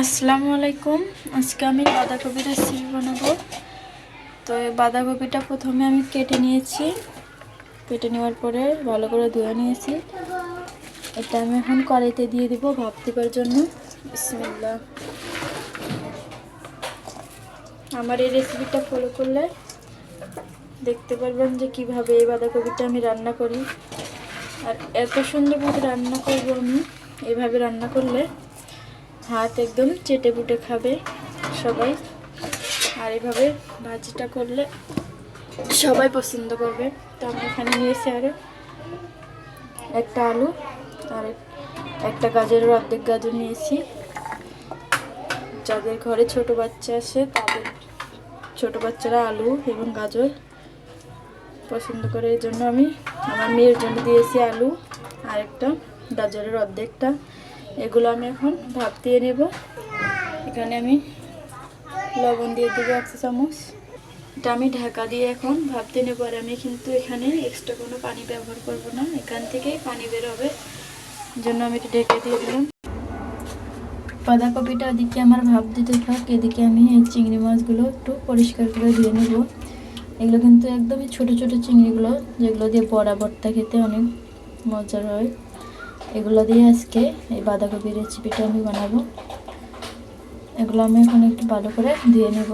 আসসালামু আলাইকুম। আজকে আমি বাঁধাকপির রেসিপি বানাবো। তো এই বাঁধাকপিটা প্রথমে আমি কেটে নিয়েছি। কেটে নেওয়ার পরে ভালো করে ধুয়ে নিয়েছি। এটা আমি এখন কড়াইতে দিয়ে দিব ভাপ দেবার জন্য। বিসমিল্লাহ। আমার এই রেসিপিটা ফলো করলে দেখতে পারবেন যে কীভাবে এই বাঁধাকপিটা আমি রান্না করি। আর এত সুন্দরভাবে রান্না করব আমি এইভাবে রান্না করলে হাত একদম চেটে পুটে খাবে সবাই। আর এভাবে ভাজিটা করলে সবাই পছন্দ করবে। তো আমি এখানে নিয়েছি আরও একটা আলু আর একটা গাজরের অর্ধেক গাজর নিয়েছি। যাদের ঘরে ছোট বাচ্চা আসে তাদের ছোট বাচ্চারা আলু এবং গাজর পছন্দ করে। এই জন্য আমি আমার মেয়ের জন্য দিয়েছি আলু আর একটা গাজরের অর্ধেকটা। এগুলো আমি এখন ভাপ দিয়ে নেব। এখানে আমি লবণ দিয়ে দেবো একশো চামচ। এটা আমি ঢাকা দিয়ে এখন ভাপ দিয়ে নেব। আর আমি কিন্তু এখানে এক্সট্রা কোনো পানি ব্যবহার করব না। এখান থেকেই পানি বের হবে। জন্য আমি এটা ঢেকে দিয়ে দিলাম। বাঁধাকপিটা ওদিকে আমার ভাপ দিতে থাক। এদিকে আমি এই চিংড়ি মাছগুলো একটু পরিষ্কার করে ধুয়ে নেব। এগুলো কিন্তু একদমই ছোট ছোট চিংড়িগুলো, যেগুলো দিয়ে বড়া খেতে অনেক মজার হয়। এগুলো দিয়ে আজকে এই বাঁধাকপির রেসিপিটা আমি বানাবো। এগুলো আমি এখন একটু ভালো করে ধুয়ে নেব।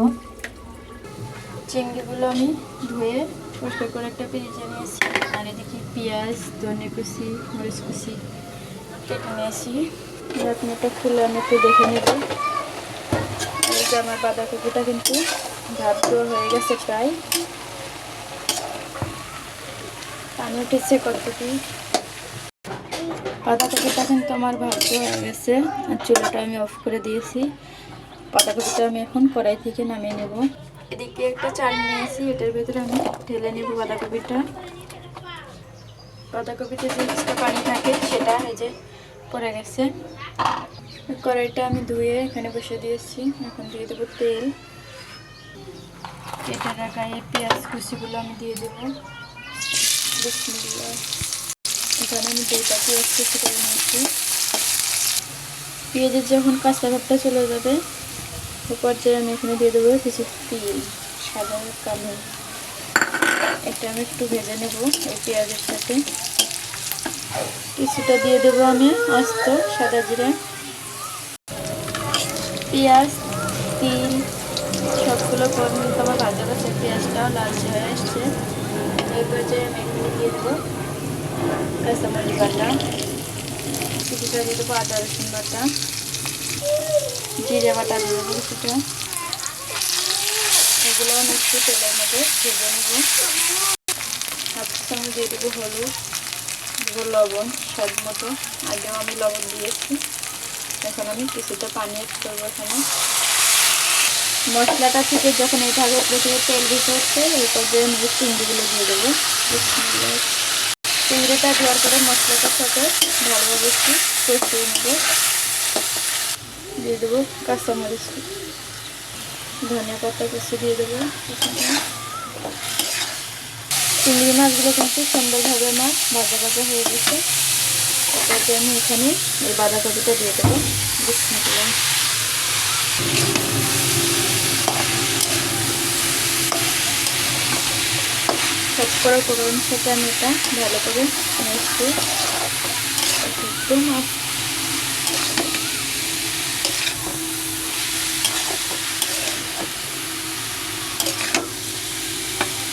চিংড়িগুলো আমি ধুয়ে পরিষ্কার করে একটা পেঁচে নিয়েছি। আর এদিকে পেঁয়াজ, ধনে কুচি, মরিচ কুচি কেটে নিয়েছি। ঢাকনাটা খুলে আমি একটু দেখে নেব। এই যে আমার বাঁধাকপিটা কিন্তু ভাত হয়ে গেছে প্রায়। পানি উঠেছে কতটুকু পাতাকপিটা কিন্তু আমার ভাজা হয়ে গেছে, আর চুলাটা আমি অফ করে দিয়েছি। পাতাকপিটা আমি এখন কড়াই থেকে নামিয়ে নেব। এদিকে একটা চাল নিয়েছি, এটার ভেতরে আমি ঢেলে নেব বাঁধাকপিটা বাঁধাকপিতে যে পানি থাকে, সেটা এই যে পড়ে গেছে। কড়াইটা আমি ধুয়ে এখানে বসে দিয়েছি। এখন দিয়ে দেবো তেল। এটা এই পেঁয়াজ কুচিগুলো আমি দিয়ে দেবো। এখানে আমি দুইটা পেঁয়াজ কুচি করে নিয়েছি। পেঁয়াজের যখন কাঁচা ভাবটা চলে যাবে ও পর্যায়ে আমি এখানে দিয়ে দেবো কিছু তিল, সাদা কালো। এটা আমি একটু ভেজে নেব এই পেঁয়াজের সাথে। কিছুটা দিয়ে দেবো আমি আস্ত সাদা জিরা। পেঁয়াজ, তিল, সবগুলো আমার ভাজা গেছে পেঁয়াজটাও লালচে হয়ে আসছে। এই পর্যায়ে আমি এখানে দিয়ে দেবো কাঁচামরিচ বাটা কিছুটা দিয়ে দেবো বাটা এগুলো আমি তেলের মধ্যে হলুদ লবণ স্বাদ মতো আগেও আমি লবণ দিয়েছি এখন আমি কিছুটা পানি করব এখানে মশলাটা থেকে যখন এইভাবে প্রথমে তেল দিতে হচ্ছে এই পর্যায়ে আমি চিংড়িগুলো দিয়ে দেবো। চিংড়িটা দেওয়ার পরে মশলাটার সাথে ভালোভাবে একটু কষিয়ে নেব। দিয়ে দেবো কাঁচামরিচ। ধনিয়া পাতা কষে দিয়ে দেবো চিংড়ি মাছগুলো কিন্তু সুন্দরভাবে আমার ভাজা ভাজা হয়ে গেছে। আমি এখানে এই বাঁধাকপিটা দিয়ে দেবো। বিস্মিল্লাহ সব করে করুন সাথে আমি এটা ভালো করে মিশিয়ে একদম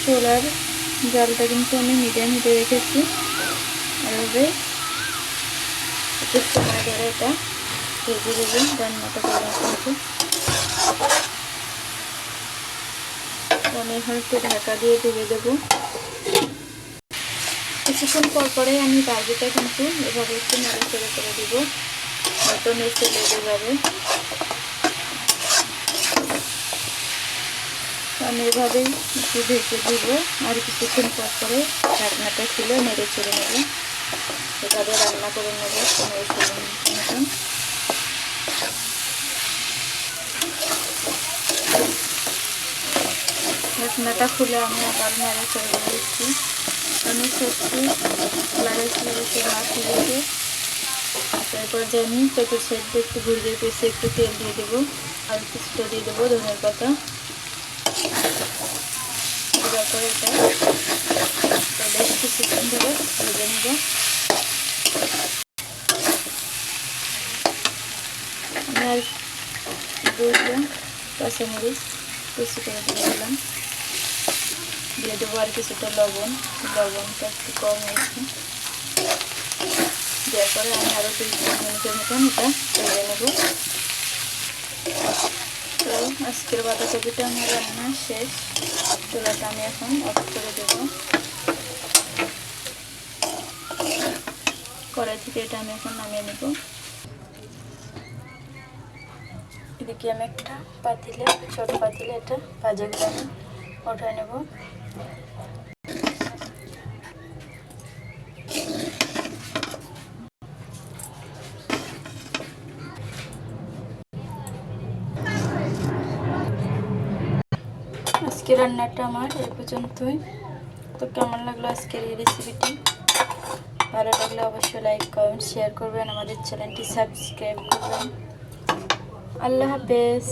চোলার জালটা কিন্তু আমি মিডিয়াম হিটে রেখেছি। এভাবে একটু সময় ধরে এটা ভেজে ভেজে রান্নাটা করে কিন্তু আমি এখন একটু ঢাকা দিয়ে ডুবে দেবো। কিছুক্ষণ পর পরে আমি বাজিটা কিন্তু এভাবে একটু নাড়াচাড়া করে দিব। হয়তো নিচে লেগে যাবে। আমি এভাবেই একটু ঢেকে দিব আর কিছুক্ষণ পর পরে ঢাকনাটা খুলে নেড়ে চড়ে নেব। এভাবে রান্না করে নেব ষোলো মিনিট মতন ঢাকনাটা খুলে আমি আবার নেড়ে চড়ে দিচ্ছি। আমি সত্যি লাগাইছি মাছ দিয়েছে তারপর যে আমি পেঁপের সাইডটা একটু ঘুরিয়ে পেঁচে একটু তেল দিয়ে দেবো আর কিছুটা দিয়ে দেবো ধনের পাতা। দেওয়ার পরে এটা বেশ কিছুক্ষণ ধরে ভেজে নেব। আর দুইটা কাঁচামরিচ কুচি করে দিয়ে দিলাম। দিয়ে দেবো আর কিছুটা লবণ, লবণটা একটু কম হয়েছে। দেওয়ার পরে আমি আরও তিন মিনিটের মতন এটা ভেজে নেব। তো আজকের বাঁধাকপিটা আমার রান্না শেষ। চুলাটা আমি এখন অফ করে দেব। কড়াই থেকে এটা আমি এখন নামিয়ে নেব। এদিকে আমি একটা পাতিলে, ছোট পাতিলে এটা ভাজা করে আমি উঠায় নেব। আজকে রান্নাটা আমার এই পর্যন্তই। তো কেমন লাগল আজকের এই রেসিপিটি ভালো লাগলে অবশ্যই লাইক কমেন্ট শেয়ার করবেন। আমাদের চ্যানেলটি সাবস্ক্রাইব করবেন। আল্লাহ হাফেজ।